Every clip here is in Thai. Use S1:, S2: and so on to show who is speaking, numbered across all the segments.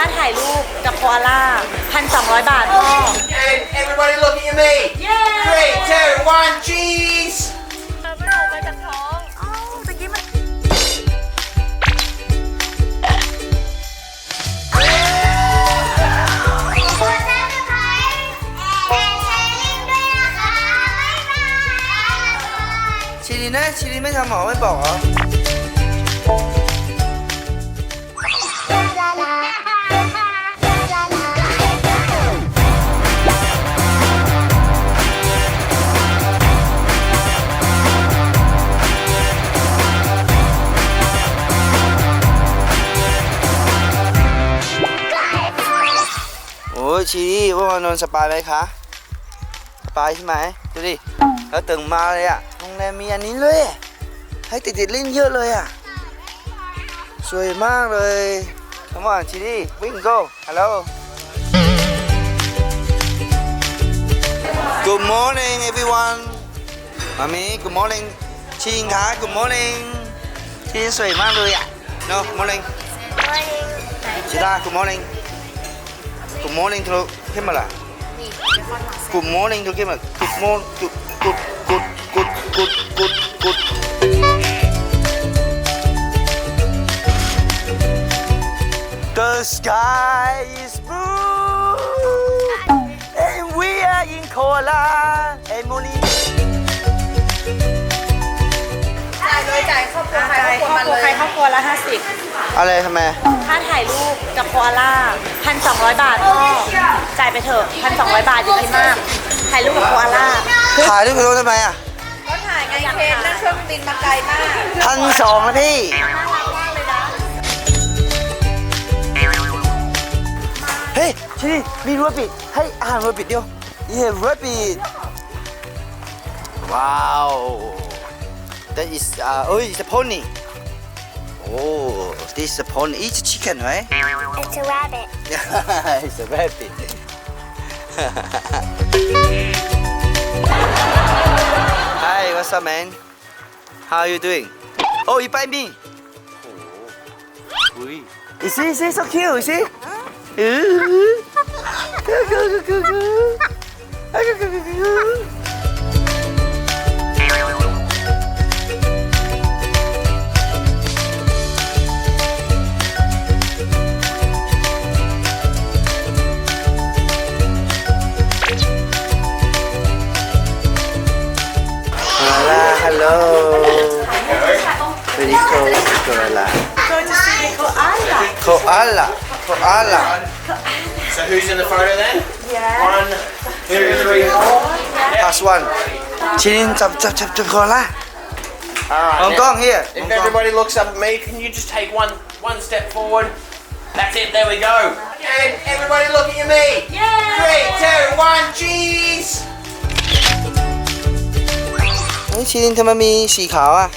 S1: ค่าถ่ายรูปกับโคอาล่าพันสองร้อยบาทพ่อ
S2: And everybody looking at me. Three, two, one, cheese.
S1: มันออกมาจากท้องอ๋อตะกี้มัน
S3: กดซับสไครต์และแชร์ลิงก์ด้วยนะคะบ๊ายบาย
S4: ชิลินนะชิลินไม่ทำหมอไม่บอกเหรอ ชิลิว่ามานอนสปายไหมคะสปายใช่ไหมดูดิแล้วตื่นมาเลยอะโรงแรมมีอันนี้เลย ให้ติดติดๆเล่นเยอะเลยอะสวยมากเลย Come on ชิลิวิ่ง go hello Good morning everyone มามี Good morning ชิงคะ Good morning ชิลิสวยมากเลยอะ No Good morning ชิดา Good morning Good morning to Kimala Good morning to Kimala Good morning Good Good Good Good Good Good Good The sky is blue and we are in Koala and Moni
S1: จ่ายเลยจ่ายครอบครัวใครครอบครัวใครครอบครัวละห้าสิบ
S4: อะไรทำไม
S1: ค่าถ่ายรูปกับโคอาล่าพันสองร้อยบาทพ่อจ่ายไปเถอะพันสองร้อยบาทอย่าคิดมากถ่ายรูปกับโคอาล่า
S4: ถ่ายรูปกับรถทำไมอะ
S1: ก็ถ่ายไงเคนนั่งเครื่องบินมาไกลมาก
S4: พันสองนะพี่ เฮ้ยชินี่มีรัวปิดให้อาหารรัวปิดเดียวเย้รัวปิดว้าว that is uh oh it's a pony oh this er is a pony it's a chicken right?
S3: It's a rabbit.
S4: It's a rabbit. Hi what's up man? How are you doing? Oh you bite me. Oh Ui. you see you see so cute you see? Ooh. koala.
S1: Go to see koala
S4: Koala, koala.
S2: So who's in the photo then?
S1: yeah
S2: One, two, three, four.
S4: Last one. Chin, chop, chop, chop, chop, koala.
S2: All
S4: Hong
S2: right.
S4: Kong
S2: now,
S4: here.
S2: If
S4: Hong Kong.
S2: everybody looks up at me, can you just take one one step forward? That's it. There we go. And everybody looking at me. Three, two, one, cheese.
S4: เฮ้ยชินทำไมมีสีขาวอ่ะ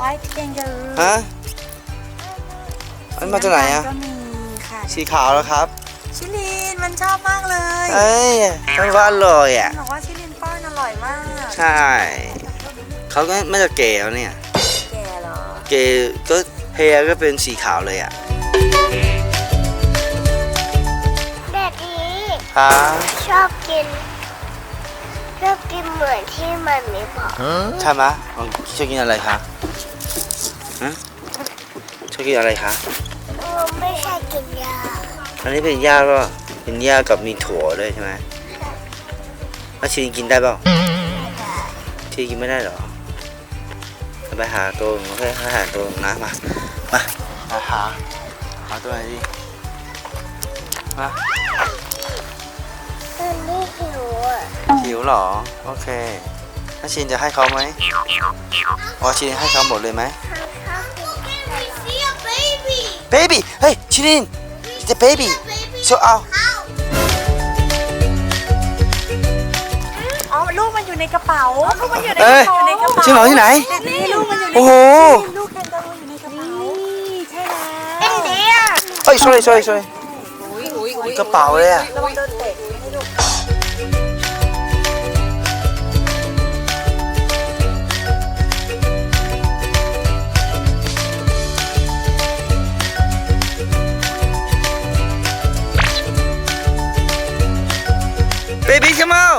S1: white kangaroo
S4: ฮะ มันมาจากไหนอะ
S1: ก็มีค่ะ
S4: สีขาวแล้วครับ
S1: ชิลินมันชอบมากเลย
S4: เอ้ยฉันว่าอร่อยอะ
S1: บอกว่าชิลินป้อนอร่อยมาก
S4: ใช่ เขาก็ไม่จะเก๋แล้วเนี่ย
S1: แก่เหรอ
S4: เก๋ก็เฮก็เป็นสีขาวเลยอะ
S3: เด็กนี้
S4: ฮะ
S3: ชอบกิน ชอบกินเหมือนที่มันมีบอก
S4: ใช่ไหมะอ๋อชอบกินอะไรคะฮะ ชอบกินอะไรคะ
S3: เออไม่ใช่กินยา
S4: อันนี้เป็นหญ้าก็เป็นหญ้ากับมีถั่วด้วยใช่ไหมแล้วชินกินได้เปล่าชินกินไม่ได้เหรอเอาไปหาตัวโอเคหาตัวนะมามามาหาหาตัวไหนดีมา
S3: ตอนนี้หิวอะ
S4: หิวเหรอ โอเคถ้าชินจะให้เขาไหมอ๋อชินให้เขาหมดเลยไหม baby เฮ้ยชิน it's a baby so เอา
S1: อ๋อลูกมันอยู่ในกระเป๋าลูกมันอยู่ในก
S4: เอ้
S1: ระ
S4: ย
S1: เป๋าในกระเป๋า
S4: จริงเหรอที่ไหน
S1: นี่ลูกมันอยู่ใน
S4: โอ้โห
S1: ลูกแคนการูอยู่ในกระเป๋านี่ใช่แล้ว
S3: เอ็นเดีย
S4: เอ้ย sorry sorry sorry กระเป๋าเลยอะ
S1: ระวังโดน เบ
S4: บี้ชาเมล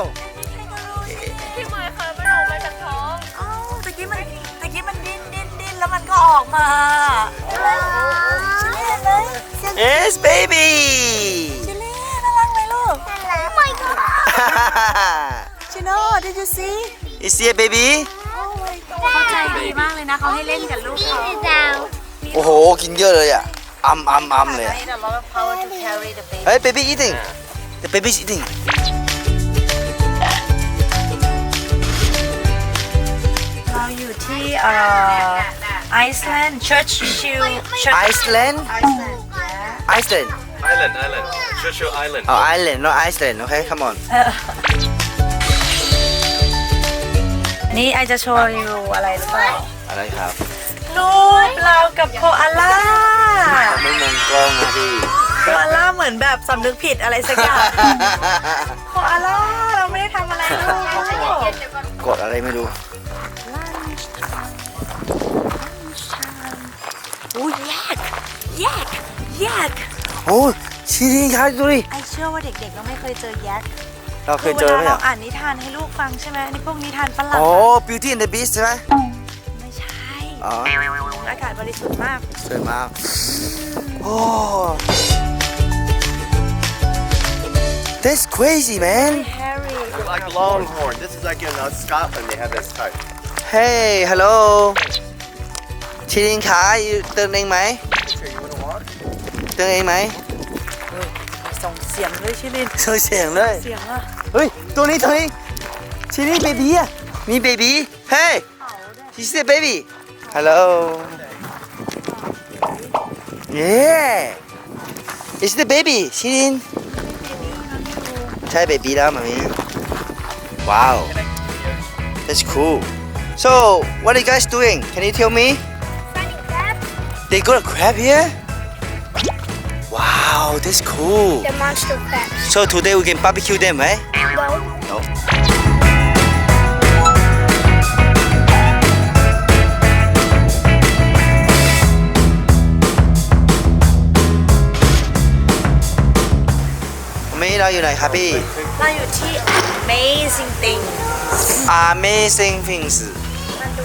S1: ที่เหมือนเคยมันออกมาจากท้องอ้าวตะกี้มันตะกี้มันดิ้นดิ้นดิ้นแล้วมันก็ออกมาเชลเล่เลย
S4: yes baby เช
S1: ลเล่น่ารักไหมลูก my god Chino did you see
S4: is he a baby
S1: เข้าใจดีมากเลยนะเขาให้เล่นกับลูกเขา
S4: โอ้โห กินเยอะเลยอ่ะอัมอัมอัมเลยอะ I
S1: need a lot of power to carry the baby
S4: เฮ้ย baby eating the baby eating
S1: เอ่อไอซ์แลนด์ Church Chill Church
S4: Iceland
S1: Iceland
S4: Iceland
S5: Island, island. Churchill Island.
S4: อ๋อ Iceland not Iceland โอเค come on
S1: นี่ไอจะโชว์อยู่อะไรหรือเปล่า
S4: อะไรครับ
S1: รูปเรากับโคอาล่า
S4: ไม่มองกล้องนะพี่
S1: โคอาล่าเหมือนแบบสำนึกผิดอะไรสักอย่างโคอาล่าเราไม่ได้ทำอะไรลูก
S4: กดอะไรไม่รู้
S1: อู้แยกแยกแยก
S4: โอ้ยชีริงครับดูดิ
S1: ไอเชื่อว่าเด็กๆเราไม่เคยเจอแยก
S4: เราเค
S1: คื
S4: ย
S1: อเว
S4: เจอ
S1: ลา
S4: ไหม
S1: เรา
S4: อะ
S1: อ่านนิทานให้ลูกฟังใช่ไหมอันนี่พวกนิทานฝรั่ง
S4: อ๋อ
S1: อะ
S4: Beauty and the Beast ใช่ไหม
S1: ไม่ใช่
S4: อ๋อ
S1: อากาศบริสุทธิ์มาก
S4: สวยมากโอ้ That's crazy man
S1: แฮร์รี่
S5: Like Longhorn. This is like in uh, Scotland, they have this type.
S4: Hey hello ชีริงขาอยู่เติมเองไหม
S5: Sure, you want to walk?
S4: เติมเองไหม
S1: ส่งเสียงด้วยชิลิน
S4: ส่งเสียงเลย
S1: เสียงอะ
S4: เฮ้ย ตัวนี้ตัวนี้ชีริงเบบี้อ่ะ มีเบบี้ Hey She's the baby Hello Yeah It's the baby ชีรินใช่เบบี้แล้วมามี Wow That's cool So what are you guys doing Can you tell me They got a crab here Wow that's cool
S3: The monster crabs.
S4: So today we can barbecue them right
S3: No.
S4: No วันนี้เราอยู่ไหนครับพี่
S1: เราอยู่ที่ Amazing Thing
S4: Amazing things
S1: มันดู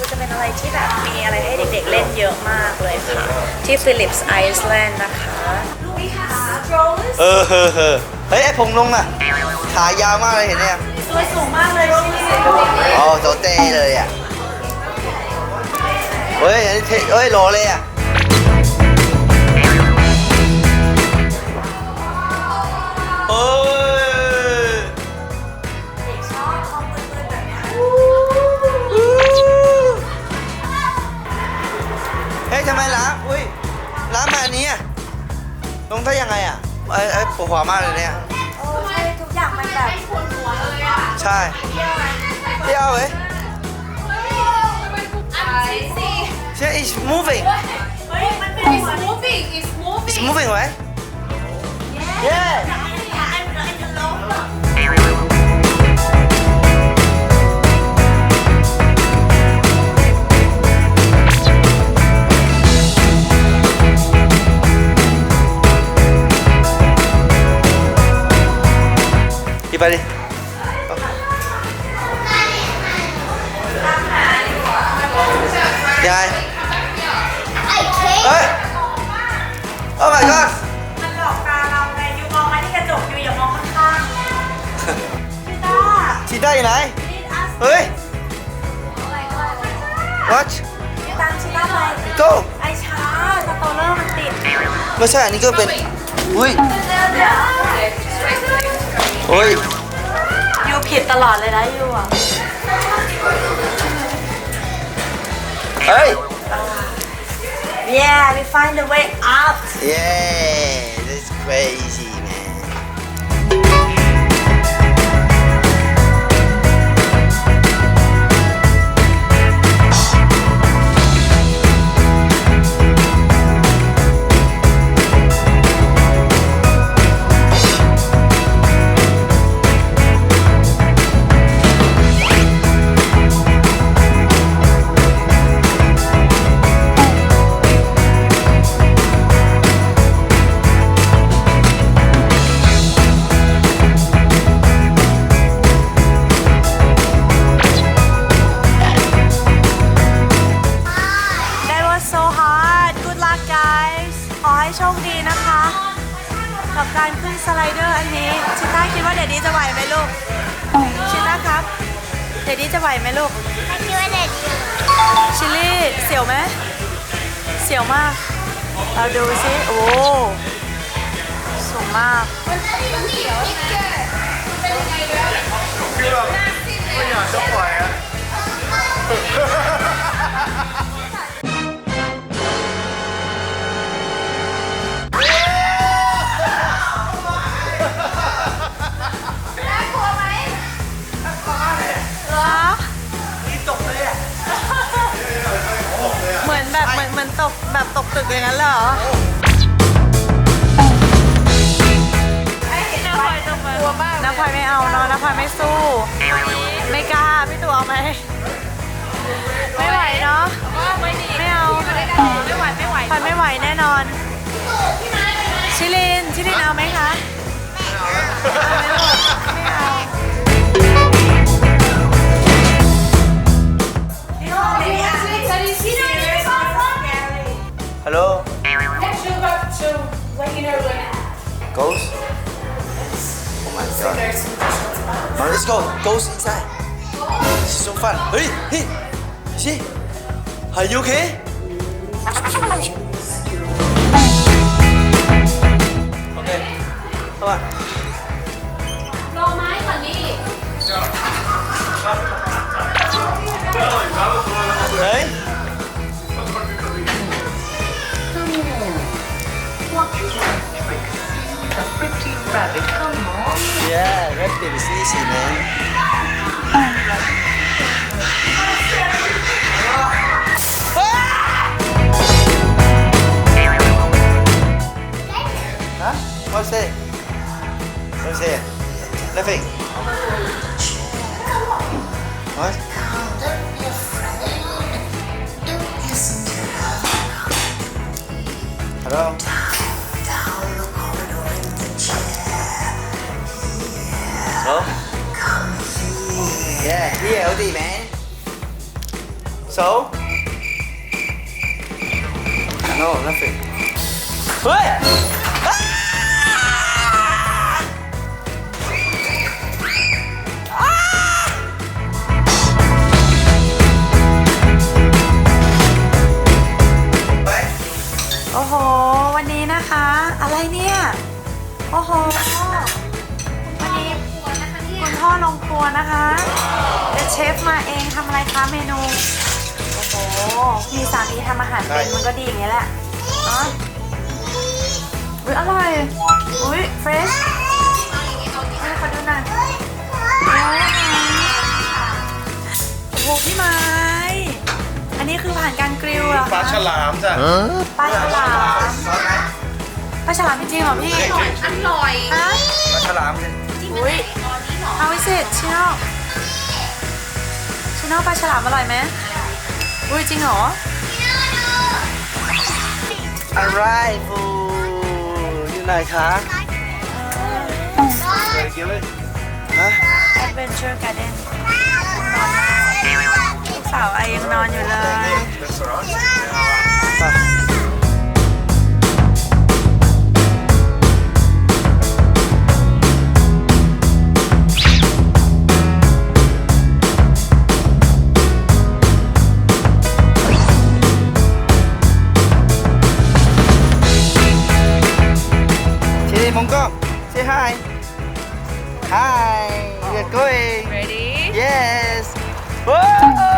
S1: จะเป็นอะไรที่แบบมีอะไรให้เด็กๆเล่นเยอะมากเลยค่ะ ที่ฟิลิปส์ไอซ์แลนด์นะคะ
S4: เออเฮ้อเฮ้อเฮ้ยไอผมลงอะ ขายาวมากเลยเห็นเนี่ย
S1: สวยสูงมากเลยชิลิน
S4: อ๋อโตเต้เลยอะ เฮ้ยอันนี้เท่เฮ้ยหล่อเลยอะ ลงได้ยังไงอะเอ้ยเอ้ยปวดหัวมากเลยเนี่ย
S1: โอ้ใช่ทุกอย่างมันแบบ
S4: ใช่เที่ยวเว้ย Yeah, it's moving.
S1: เฮ้ยมันเป็นหัว
S6: moving. It's moving.
S4: It's moving, right? Yeah. พี่ไปดิยาย
S3: I can't.
S4: เฮ้ย Oh my god
S1: มันหลอกตาเราไงอยู่มองมาที่กระจกอยู่อย่ามองข้างๆพี่ต้า
S4: ชีต้าอยู่ไหน เฮ้ย What
S1: พี่ตามชิต้าไป
S4: Go
S1: ไอช้าสโตเลอร์มันติด
S4: ไม่ใช่ อันนี้ก็เป็น อุ้ย โอ้ย
S1: ยูผิดตลอดเลยนะยูอ่ะ
S4: เฮ้ย
S1: Yeah we find the way out
S4: Yeah that's crazy
S1: การขึ้นสไลเดอร์อันนี้ชิต้าคิดว่าเดดดี้จะไหวไหมลูกชิต้าครับ เดดดี้จะไหวไหมลูก
S3: ไม่คิดว่าเด็กดี
S1: ชิลลี่เสียวไหมเสียวมาก เราดูซิโอ้สูงมาก
S5: ไม่อย
S1: เอาเนาะน้าพลอยไม่สู้ ไม่กล้าพี่ตัวเอาไหมไม่ไหวเนาะไม่เอาไม่ไหวไม่ไหวพลอยไม่ไหวแน่นอนชิลินชิลินเอาไหมคะไม่เอาไม่เอา
S4: ฮัล โหล Ghost Oh my god Now let's go Ghost inside This is so fun เฮ้ยเฮ้ยชิ Are you okay โอเคเข้ามา
S6: รอไม้ก่อนดิ
S4: เฮ้ย Yeah, rabbit is easy, man. What's that? What's that? Nothing. What? Hello? Yeah, he healthy, man. So? No, nothing. What? Ah!
S1: โอ้โห วันนี้นะคะ อะไรเนี่ย โอ้โห วันนี้คุณพ่อลงครัวนะคะเป็นเชฟมาเองทำอะไรคะเมนู โอ้โห มีสามีทำอาหารเป็นมันก็ดีอย่างเงี้ยแหละเนาะอุ้ยอร่อย อุ้ยเฟรชให้ขอดูหน่อยโอ้โหพี่ไม้ อันนี้คือผ่านการกริลเหรอ
S5: ปลา
S1: คะ
S5: ฉลามจ้ะ
S1: ปลาฉลามปลาฉลามจริงๆเหรอพี่
S6: อร่อย
S1: ฮะ
S4: ปลาฉลามสิ
S1: อุ้ย How is it ชิ โน่ชิโน่ปลาฉลามอร่อยไหมอุ้ยจริงเหรอ
S4: อะไรฟูอยู่ไหนคะฮะ
S1: Adventure Garden
S4: Hi, we are going.
S6: ready
S4: Yes. Whoa!